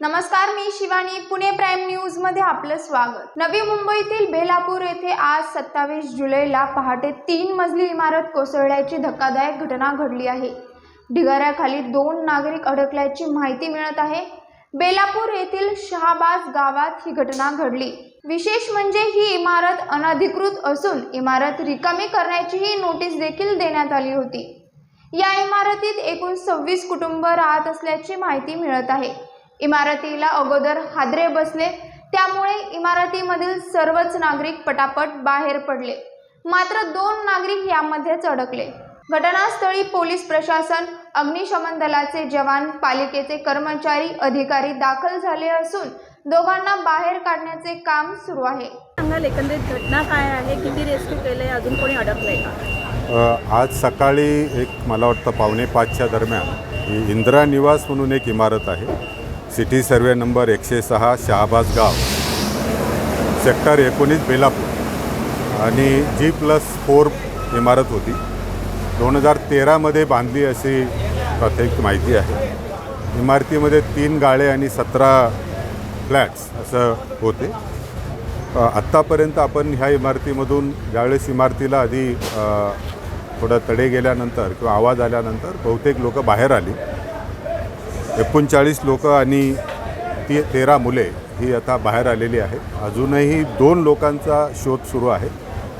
नमस्कार मी शिवानी. पुणे प्राईम न्यूजमध्ये आपलं स्वागत. नवी मुंबईतील बेलापूर येथे आज सत्तावीस जुलैला पहाटे तीन मजली इमारत कोसळल्याची धक्कादायक घटना घडली आहे. ढिगाऱ्याखाली दोन नागरिक अडकल्याची माहिती मिळत आहे. बेलापूर येथील शहाबाज गावात ही घटना घडली. विशेष म्हणजे ही इमारत अनधिकृत असून इमारत रिकामी करण्याचीही नोटीस देखील देण्यात आली होती. या इमारतीत एकूण सव्वीस कुटुंब राहत असल्याची माहिती मिळत आहे. इमारतीला अगोदर हादरे बसले. त्यामुळे इमारतीमधील सर्वच नागरिक पटापट बाहेर पडले. मात्र दोन नागरिक यामध्येच अडकले घटनास्थळी पोलीस प्रशासन अग्निशमन दलाचे जवान पालिकेचे कर्मचारी अधिकारी दाखल झाले असून दोघांना बाहेर काढण्याचे काम सुरू आहे. सांगाल एकंदरीत घटना काय आहे? किती रेस्क्यू केले अजून कोणी अडकलंय का? आज सकाळी एक मला वाटतं पावणे पाचच्या दरम्यान इंदिरा निवास म्हणून एक इमारत आहे. सिटी सर्वे नंबर एकशे सहा शहाबाज गाव सेक्टर एकोणीस बेलापूर. आणि जी प्लस फोर इमारत होती. दोन हजार तेरामध्ये बांधली अशी प्राथमिक माहिती आहे. इमारतीमध्ये तीन गाळे आणि सतरा फ्लॅट्स असं होते. आत्तापर्यंत आपण ह्या इमारतीमधून ज्यावेळेस इमारतीला आधी थोडं तडे गेल्यानंतर किंवा आवाज आल्यानंतर बहुतेक लोकं बाहेर आली. एकोणचाळीस लोक आणि ती तेरा मुले ही आता बाहेर आलेली आहेत. अजूनही दोन लोकांचा शोध सुरू आहे.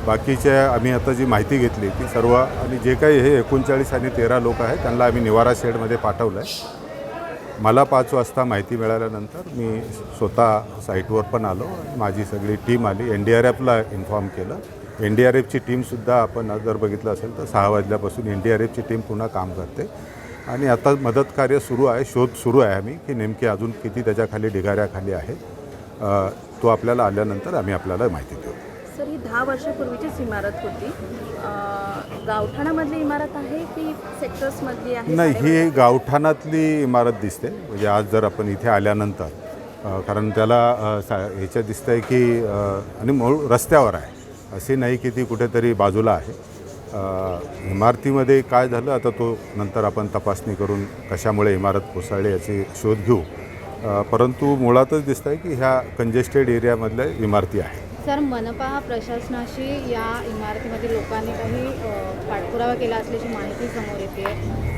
बाकीच्या आम्ही आता जी माहिती घेतली ती सर्व आणि जे काही हे एकोणचाळीस आणि तेरा लोक आहेत त्यांना आम्ही निवारा शेडमध्ये पाठवलं आहे मला पाच वाजता माहिती मिळाल्यानंतर मी स्वतः साईटवर पण आलो. माझी सगळी टीम आली. एन डी आर एफला इन्फॉर्म केलं. एन डी आर एफची टीमसुद्धा आपण जर बघितलं असेल तर सहा वाजल्यापासून एन डी आर एफची टीम पुन्हा काम करते. आणि आता मदत कार्य सुरू आहे शोध सुरू आहे आम्ही की नेमके अजून किती त्याच्याखाली ढिगाऱ्याखाली आहेत अ, तो आपल्याला आल्यानंतर आम्ही आपल्याला माहिती देऊ. सर ही दहा वर्षापूर्वीचीच इमारत होती. अं, गावठाणामधली इमारत आहे की सेक्टर्समधली आहे? नाही? ही गावठाणातली इमारत दिसते. म्हणजे आज जर आपण इथे आल्यानंतर अ, कारण त्याला अ, सा ह्याच्यात दिसतं आहे की अ, आणि मूळ रस्त्यावर आहे. असे नाही की ती कुठेतरी बाजूला आहे. इमारतीमध्ये काय झालं? आता तो नंतर आपण तपासणी करून कशामुळे इमारत कोसळली याची शोध घेऊ. परंतु मुळातच दिसतं आहे की ह्या कंजेस्टेड एरियामधल्या इमारती आहेत. सर मनपा प्रशासनाशी या इमारतीमधील लोकांनी काही पाठपुरावा केला असल्याची माहिती समोर येते.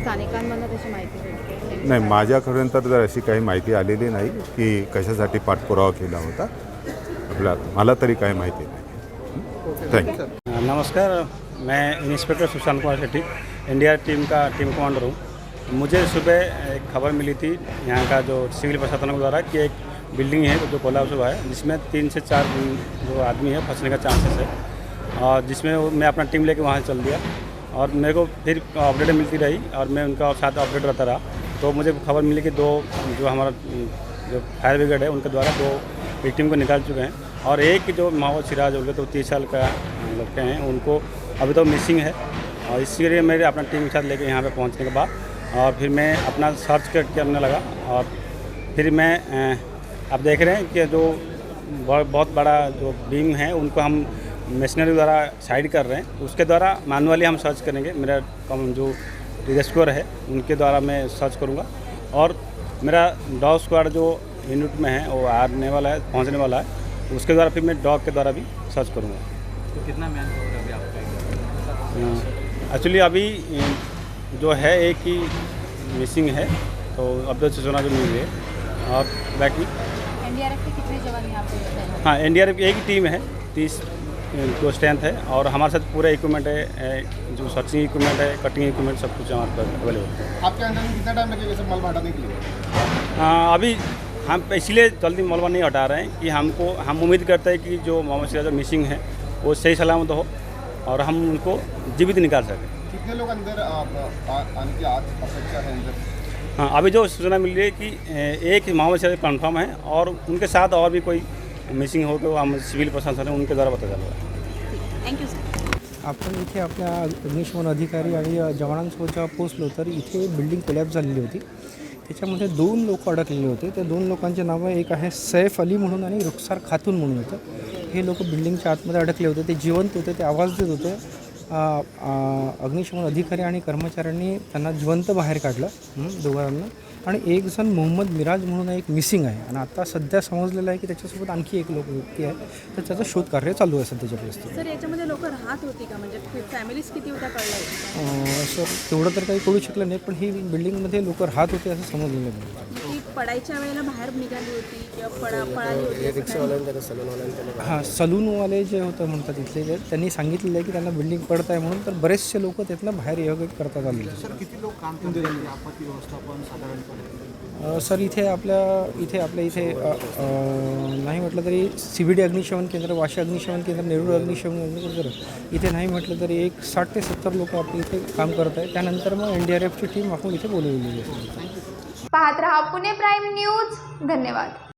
स्थानिकांमधून तशी माहिती मिळते नाही माझ्यापर्यंत तर अशी काही माहिती आलेली नाही की कशासाठी पाठपुरावा केला होता. आपल्या मला तरी काही माहिती नाही. थँक्यू नमस्कार. मैं inspector Sushant Kumar Shetty NDR team का टीम कमांडर हूँ। मुझे सुबह एक खबर मिली थी, यहाँ का जो सिविल प्रशासन द्वारा कि एक बिल्डिंग है, जो कोलाप्स हुआ है, जिसमें तीन से चार जो आदमी है, फंसने का चांसेस है। और जिसमें मैं अपना टीम लेके वहाँ चल दिया। और मेरे को फिर अपडेट मिलती रही और मैं उनका साथ अपडेट रहता रहा। तो मुझे खबर मिली कि दो जो हमारा, जो फायर ब्रिगेड है, उनके द्वारा दो विक्टिम को निकाल चुके हैं। और एक जो मोहम्मद सिराज हो गए तो तीस साल का लड़के हैं, उनको अभी तो मिसिंग है। और इसी लिए मेरे अपना टीम के साथ लेके यहाँ पे पहुँचने के बाद, और फिर मैं अपना सर्च कर- करने लगा, और फिर मैं आप देख रहे हैं कि जो बहुत बड़ा जो बीम है, उनको हम मशीनरी द्वारा साइड कर रहे हैं। उसके द्वारा मैनुअली हम सर्च करेंगे। मेरा कम जो रेस्क्यूअर है, उनके द्वारा मैं सर्च करूँगा। और मेरा डॉग स्क्वाड जो यूनिट में है, वो आने वाला है, पहुँचने वाला है, उसके द्वारा फिर मैं डॉग के द्वारा भी सर्च करूँगा। तो कितना मैन एक्चुअली अभी जो है एक ही मिसिंग है तो अब तो सूचना जो मिल रही है। और बाकी हाँ? एन डी आर एफ़ हाँ एन एक ही टीम है तीस जो स्ट्रेंथ है। और हमारे साथ पूरा इक्विपमेंट है जो सर्चिंग इक्विपमेंट है कटिंग इक्विपमेंट सब कुछ हमारे पास अवेलेबल है। आपके अंदर कितना टाइम लगेगा सब मलबा हटाने के लिए? हाँ, अभी हम इसलिए जल्दी मलबा नहीं हटा रहे हैं कि हमको हम उम्मीद करते हैं कि जो मोहम्मद सिराज मिसिंग है वो सही सलामत हो। और हम उनको जीवित निकाल सकें। कितने लोग अंदर आने की अपेक्षा है अंदर? हाँ अभी जो सूचना मिल रही है कि एक मोहम्मद सिराज कंफर्म है और उनके साथ और भी कोई मिसिंग हो तो हम सिविल प्रशासन है उनके द्वारा पता चल। रहा है थँक्यू सर आपण इथे आपल्या अग्निशमन अधिकारी आणि जवानांसोबत जेव्हा पोचलो तर इथे बिल्डिंग कोलॅप्स झालेली होती। त्याच्यामध्ये दोन लोक अडकलेले होते. त्या दोन लोकांचे नावं एक आहे सैफ अली म्हणून आणि रुखसार खातून म्हणून होतं. हे लोक बिल्डिंगच्या आतमध्ये अडकले होते. ते जिवंत होते ते आवाज देत होते. अग्निशमन अधिकारी आणि कर्मचाऱ्यांनी त्यांना जिवंत बाहेर काढलं दोघांना. आणि एक जण मोहम्मद मिराज म्हणून एक मिसिंग आहे. आणि आता सध्या समजलेलं आहे की त्याच्यासोबत आणखी एक लोक व्यक्ती आहे. तर त्याचं शोधकार्य चालू आहे सध्याच्या परिस्थितीत. सर याच्यामध्ये लोक राहत होती का? म्हणजे फॅमिलीज किती होत्या कळलं सर तेवढं तर काही कळू शकलं नाही पण ही बिल्डिंगमध्ये लोक राहत होते असं समजलेलं ती पडायच्या वेळेला बाहेर निघाली होती किंवा पडा पळाली होती असं काही? हां सलूनवाले जे होतं म्हणतात इथले जे त्यांनी सांगितलेलं आहे की त्यांना बिल्डिंग पडत आहे म्हणून तर बरेचसे लोक त्यातनं बाहेर योग करतात आले अ, सर इथे आपल्या इथे आपल्या इथे नाही म्हटलं तरी सी बी डी अग्निशमन केंद्र वाशी अग्निशमन केंद्र नेरूळ अग्निशमन केंद्र इथे नाही म्हटलं तरी एक साठ ते सत्तर लोक आपले इथे काम करत आहे त्यानंतर मग एन डी आर एफची टीम आपण इथे बोलवलेली आहे. पाहत राहा पुणे प्राईम न्यूज. धन्यवाद.